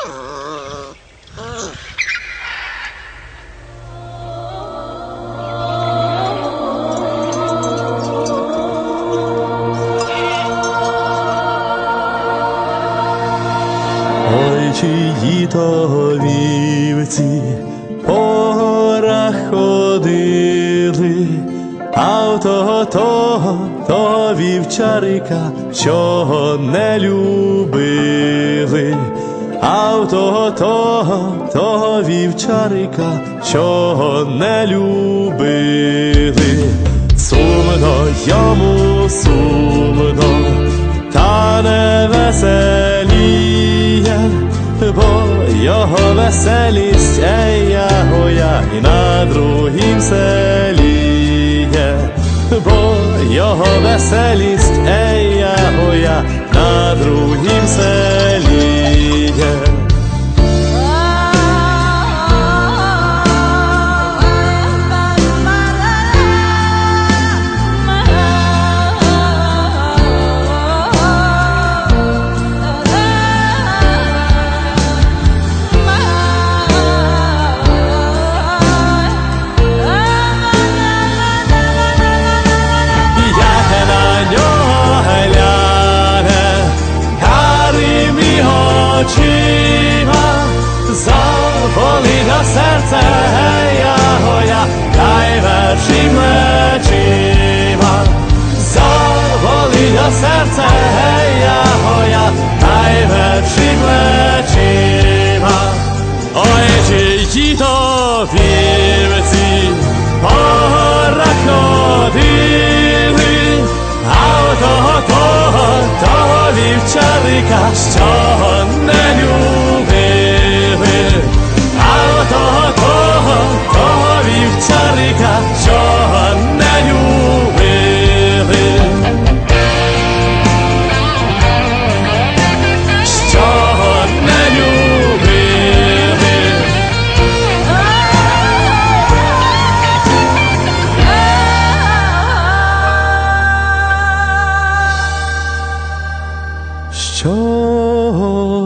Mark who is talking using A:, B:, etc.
A: Ой, чиї то вівці по горах ходили, а в того того того вівчарика, чого не любили а в того того, того вівчарика, чого не любили. Сумно йому сумно, та не веселіє, бо його веселість ея гоя і на другім селіє, бо його веселість ея гоя на другім селіє. Серце я гоя, дай вершим плечима, заболить на серце я гоя, дай вершим плечима. Ой, чи діто вівці, горах ходили, а у того, 秋.